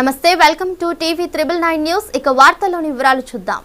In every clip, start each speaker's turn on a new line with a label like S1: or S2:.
S1: నమస్తే welcome to TV triple nine news. ఇక వార్తల్లోని వివరాలు చూద్దాం.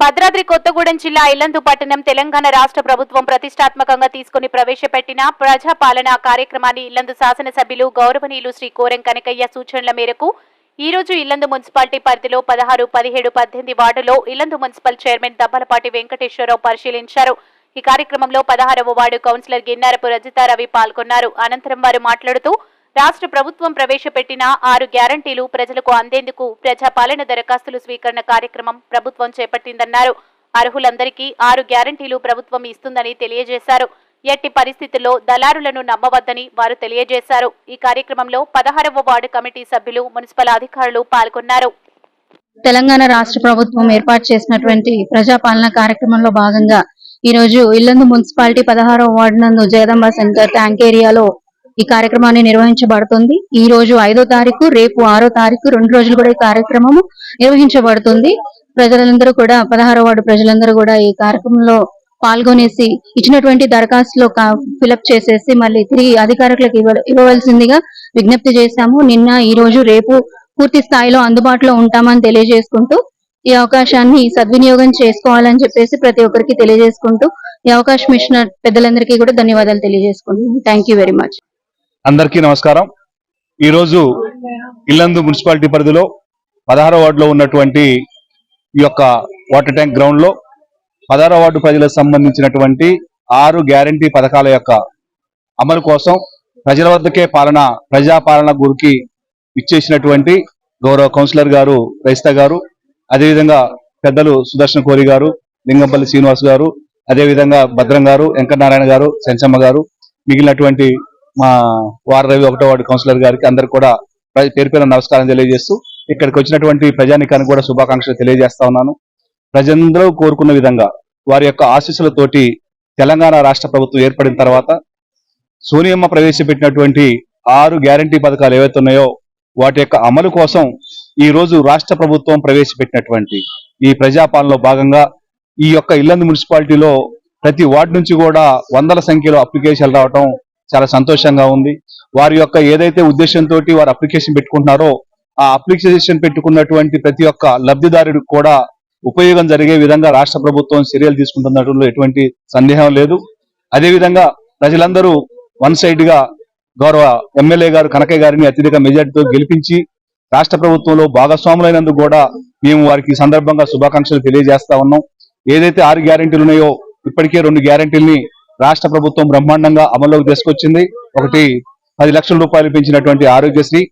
S2: భద్రాద్రి కొత్తగూడెం జిల్లా ఇల్లందు పట్టణం తెలంగాణ రాష్ట్ర ప్రభుత్వం ప్రతిష్టాత్మకంగా తీసుకుని ప్రవేశపెట్టిన ప్రజాపాలన కార్యక్రమాన్ని ఇల్లందు శాసనసభ్యులు గౌరవనీయులు శ్రీ కోరెం కనకయ్య సూచనల మేరకు ఈ రోజు ఇల్లందు మున్సిపాలిటీ పరిధిలో పదహారు పదిహేడు పద్దెనిమిది వార్డులో ఇల్లందు మున్సిపల్ చైర్మన్ దబ్బలపాటి వెంకటేశ్వరరావు పరిశీలించారు. ఈ కార్యక్రమంలో పదహారవ వార్డు కౌన్సిలర్ గిన్నారపు రజితారవి పాల్గొన్నారు. అనంతరం వారు మాట్లాడుతూ రాష్ట్ర ప్రభుత్వం ప్రవేశపెట్టిన ఆరు గ్యారంటీలు ప్రజలకు అందేందుకు ప్రజాపాలన దరఖాస్తుల స్వీకరణ కార్యక్రమం ప్రభుత్వం చేపట్టిందన్నారు. అర్హులందరికీ ఆరు గ్యారంటీలు ప్రభుత్వం ఇస్తుందని తెలియజేశారు. ఎట్టి పరిస్థితుల్లో దళారులను నమ్మవద్దని వారు తెలియజేశారు. ఈ కార్యక్రమంలో పదహారవ వార్డు కమిటీ సభ్యులు మున్సిపల్ అధికారులు పాల్గొన్నారు.
S3: తెలంగాణ రాష్ట్ర ప్రభుత్వం ఏర్పాటు చేసినటువంటి ప్రజాపాలన కార్యక్రమంలో భాగంగా ఈ రోజు ఇల్లందు మున్సిపాలిటీ పదహారవ వార్డు నందు జగదంబ సెంటర్ ట్యాంక్ ఏరియాలో ఈ కార్యక్రమాన్ని నిర్వహించబడుతుంది. ఈ రోజు ఐదో తారీఖు రేపు ఆరో తారీఖు రెండు రోజులు కూడా ఈ కార్యక్రమము నిర్వహించబడుతుంది. ప్రజలందరూ కూడా పదహారో వార్డు ప్రజలందరూ కూడా ఈ కార్యక్రమంలో పాల్గొనేసి ఇచ్చినటువంటి దరఖాస్తులో ఫిలప్ చేసేసి మళ్ళీ తిరిగి అధికారులకు ఇవ్వవలసిందిగా విజ్ఞప్తి చేశాము. నిన్న ఈ రోజు రేపు పూర్తి స్థాయిలో అందుబాటులో ఉంటామని తెలియజేసుకుంటూ ఈ అవకాశాన్ని సద్వినియోగం చేసుకోవాలని చెప్పేసి ప్రతి ఒక్కరికి తెలియజేసుకుంటూ ఈ అవకాశం ఇచ్చిన పెద్దలందరికీ కూడా ధన్యవాదాలు తెలియజేసుకుంటున్నాను థ్యాంక్ యూ వెరీ మచ్
S4: అందరికీ నమస్కారం. ఈరోజు ఇల్లందు మున్సిపాలిటీ పరిధిలో పదహారో వార్డులో ఉన్నటువంటి ఈ యొక్క వాటర్ ట్యాంక్ గ్రౌండ్లో పదహారో వార్డు ప్రజలకు సంబంధించినటువంటి ఆరు గ్యారంటీ పథకాల యొక్క అమలు కోసం ప్రజల వద్దకే పాలన ప్రజా పాలన గురికి ఇచ్చేసినటువంటి గౌరవ కౌన్సిలర్ గారు రైస్తా గారు అదేవిధంగా పెద్దలు సుదర్శన్ కోరి గారు లింగంపల్లి శ్రీనివాస్ గారు అదేవిధంగా భద్రం గారు వెంకటనారాయణ గారు సెంచమ్మ గారు మిగిలినటువంటి మా వార రవి ఒకటో వార్డు కౌన్సిలర్ గారికి అందరు కూడా పేరు పేరు నమస్కారం తెలియజేస్తూ ఇక్కడికి వచ్చినటువంటి ప్రజానికానికి కూడా శుభాకాంక్షలు తెలియజేస్తా ఉన్నాను. ప్రజలందరూ కోరుకున్న విధంగా వారి యొక్క ఆశీస్సులతోటి తెలంగాణ రాష్ట్ర ప్రభుత్వం ఏర్పడిన తర్వాత సోనియమ్మ ప్రవేశపెట్టినటువంటి ఆరు గ్యారంటీ పథకాలు ఏవైతే ఉన్నాయో వాటి యొక్క అమలు కోసం ఈ రోజు రాష్ట్ర ప్రభుత్వం ప్రవేశపెట్టినటువంటి ఈ ప్రజాపాలనలో భాగంగా ఈ యొక్క ఇల్లందు మున్సిపాలిటీలో ప్రతి వార్డు నుంచి కూడా వందల సంఖ్యలో అప్లికేషన్లు రావటం చాలా సంతోషంగా ఉంది. వారి యొక్క ఏదైతే ఉద్దేశంతో వారు అప్లికేషన్ పెట్టుకుంటున్నారో ఆ అప్లికేషన్ పెట్టుకున్నటువంటి ప్రతి ఒక్క లబ్ధిదారుడికి కూడా ఉపయోగం జరిగే విధంగా రాష్ట్ర ప్రభుత్వం చర్యలు తీసుకుంటున్నట్లు ఎటువంటి సందేహం లేదు. అదేవిధంగా ప్రజలందరూ వన్ సైడ్గా గౌరవ ఎమ్మెల్యే గారు కనకయ్య గారిని అత్యధిక మెజార్టీతో గెలిపించి రాష్ట్ర ప్రభుత్వంలో భాగస్వాములైనందుకు కూడా మేము వారికి సందర్భంగా శుభాకాంక్షలు తెలియజేస్తా ఉన్నాం. ఏదైతే ఆరు గ్యారెంటీలు ఉన్నాయో ఇప్పటికే రెండు గ్యారెంటీల్ని రాష్ట్ర ప్రభుత్వం బ్రహ్మాండంగా అమల్లోకి తీసుకొచ్చింది. ఒకటి పది లక్షల రూపాయలు పెంచినటువంటి ఆరోగ్యశ్రీ.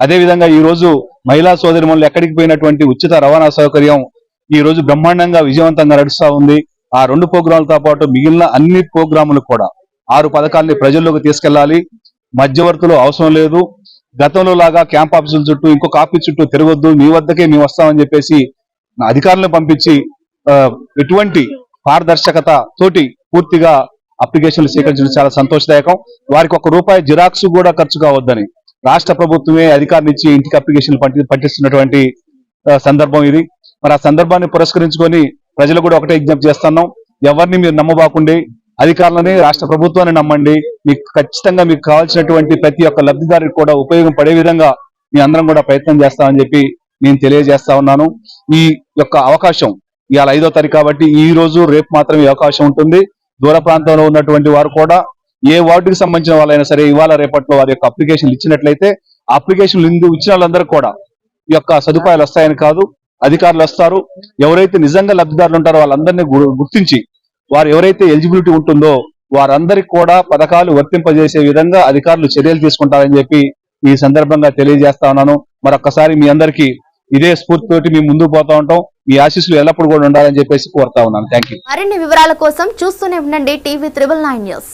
S4: అదేవిధంగా ఈ రోజు మహిళా సోదరిమణులు ఎక్కడికి పోయినటువంటి ఉచిత రవాణా సౌకర్యం ఈ రోజు బ్రహ్మాండంగా విజయవంతంగా నడుస్తా ఉంది. ఆ రెండు ప్రోగ్రాములతో పాటు మిగిలిన అన్ని ప్రోగ్రాములు కూడా ఆరు పథకాల్ని ప్రజల్లోకి తీసుకెళ్ళాలి మధ్యవర్తులు అవసరం లేదు. గతంలో లాగా క్యాంప్ ఆఫీసుల చుట్టూ ఇంకొక ఆఫీస్ చుట్టూ తిరగొద్దు. మీ వద్దకే మేము వస్తామని చెప్పేసి నా అధికారులను పంపించి ఎటువంటి పారదర్శకత తోటి పూర్తిగా అప్లికేషన్లు స్వీకరించడం చాలా సంతోషదాయకం. వారికి ఒక రూపాయి జిరాక్స్ కూడా ఖర్చు కావద్దని. రాష్ట్ర ప్రభుత్వమే అధికారులు ఇచ్చి ఇంటికి అప్లికేషన్లు పట్టి పట్టిస్తున్నటువంటి సందర్భం ఇది. మరి ఆ సందర్భాన్ని పురస్కరించుకొని ప్రజలు కూడా ఒకటే విజ్ఞప్తి చేస్తున్నాం. ఎవరిని మీరు నమ్మబాకుండి అధికారులని రాష్ట్ర ప్రభుత్వాన్ని నమ్మండి. మీకు ఖచ్చితంగా మీకు కావాల్సినటువంటి ప్రతి ఒక్క లబ్ధిదారికి కూడా ఉపయోగం పడే విధంగా మీ అందరం కూడా ప్రయత్నం చేస్తామని చెప్పి నేను తెలియజేస్తా ఉన్నాను. ఈ యొక్క అవకాశం ఇవాళ ఐదో తారీఖు కాబట్టి ఈ రోజు రేపు మాత్రమే ఈ అవకాశం ఉంటుంది. దూర ప్రాంతంలో ఉన్నటువంటి వారు కూడా ఏ వార్డుకి సంబంధించిన వాళ్ళైనా సరే ఇవాళ రేపట్లో వారి యొక్క అప్లికేషన్లు ఇచ్చినట్లయితే అప్లికేషన్లు ఇచ్చిన వాళ్ళందరూ కూడా ఈ యొక్క సదుపాయాలు వస్తాయని కాదు అధికారులు వస్తారు. ఎవరైతే నిజంగా లబ్ధిదారులు ఉంటారో వాళ్ళందరినీ గుర్తించి వారు ఎవరైతే ఎలిజిబిలిటీ ఉంటుందో వారందరికి కూడా పథకాలు వర్తింపజేసే విధంగా అధికారులు చర్యలు తీసుకుంటారని చెప్పి ఈ సందర్భంగా తెలియజేస్తా ఉన్నాను. మరొక్కసారి మీ అందరికీ ఇదే స్ఫూర్తితోటి మేము ముందుకు పోతా ఉంటాం. మీ ఆశీస్సులు ఎల్లప్పుడు కూడా ఉండాలని చెప్పేసి కోరుతా ఉన్నాను. థ్యాంక్ యూ
S1: మరిన్ని వివరాల కోసం చూస్తూనే ఉండండి టీవీ త్రిబుల్ నైన్ న్యూస్.